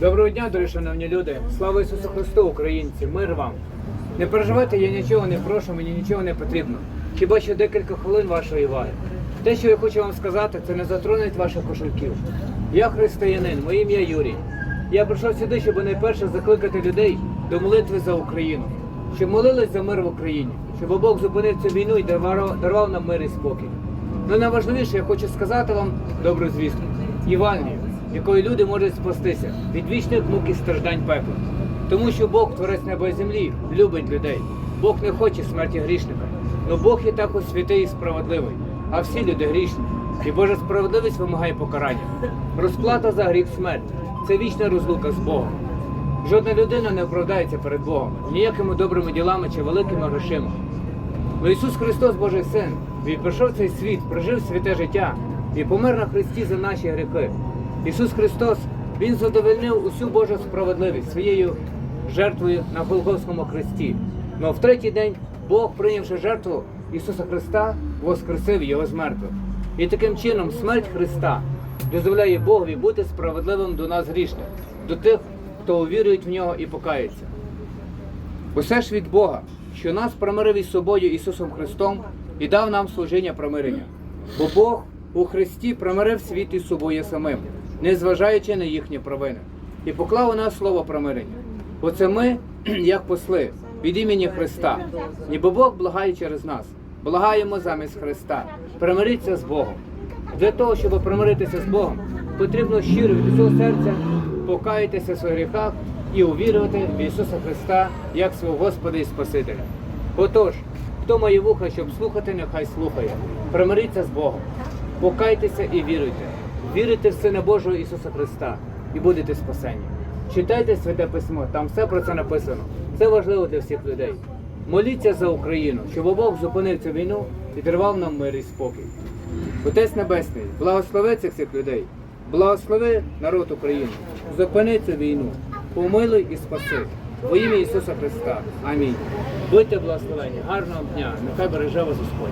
Доброго дня, дорогі шановні люди! Слава Ісусу Христу, українці! Мир вам! Не переживайте, я нічого не прошу, мені нічого не потрібно. Хіба що декілька хвилин вашої уваги. Те, що я хочу вам сказати, це не затронуть ваших кошельків. Я християнин, моє ім'я Юрій. Я прийшов сюди, щоб найперше закликати людей до молитви за Україну, щоб молились за мир в Україні, щоб Бог зупинив цю війну і дарував нам мир і спокій. Ну найважливіше, я хочу сказати вам добру звістку. Євангелію, якою люди можуть спастися від вічних мук і страждань пекла. Тому що Бог, творець неба і землі, любить людей. Бог не хоче смерті грішника. Но Бог є також святий і справедливий, а всі люди грішні. І Божа справедливість вимагає покарання. Розплата за гріх смерть це вічна розлука з Богом. Жодна людина не оправдається перед Богом ніякими добрими ділами чи великими грошима. Но Ісус Христос, Божий Син, Він прийшов цей світ, прожив святе життя і помер на Христі за наші гріхи. Ісус Христос, Він задовольнив усю Божу справедливість своєю жертвою на Голгофському хресті. Но в третій день Бог, прийнявши жертву Ісуса Христа, воскресив Його з мертвих. І таким чином смерть Христа дозволяє Богові бути справедливим до нас грішних, до тих, хто увірують в нього і покається. Усе ж від Бога, що нас примирив із собою Ісусом Христом і дав нам служіння примирення. Бо Бог у Христі примирив світ із собою самим, не зважаючи на їхні провини, і поклав у нас слово примирення. Бо це ми, як посли, від імені Христа, ніби Бог благає через нас, благаємо замість Христа. Примиріться з Богом. Для того, щоб примиритися з Богом, потрібно щиро від усього серця покаятися в своїх гріхах і увірувати в Ісуса Христа як свого Господа і Спасителя. Отож, хто має вуха, щоб слухати, нехай слухає. Примиріться з Богом, покайтеся і віруйте. Вірите в Сина Божого Ісуса Христа і будете спасені. Читайте Святе Письмо, там все про це написано. Це важливо для всіх людей. Моліться за Україну, щоб Бог зупинив цю війну і дарував нам мир і спокій. Отець Небесний, благослови цих всіх людей, благослови народ України, зупини цю війну, помилуй і спаси. Во ім'я Ісуса Христа. Амінь. Будьте благословені, гарного дня, нехай береже вас Господь.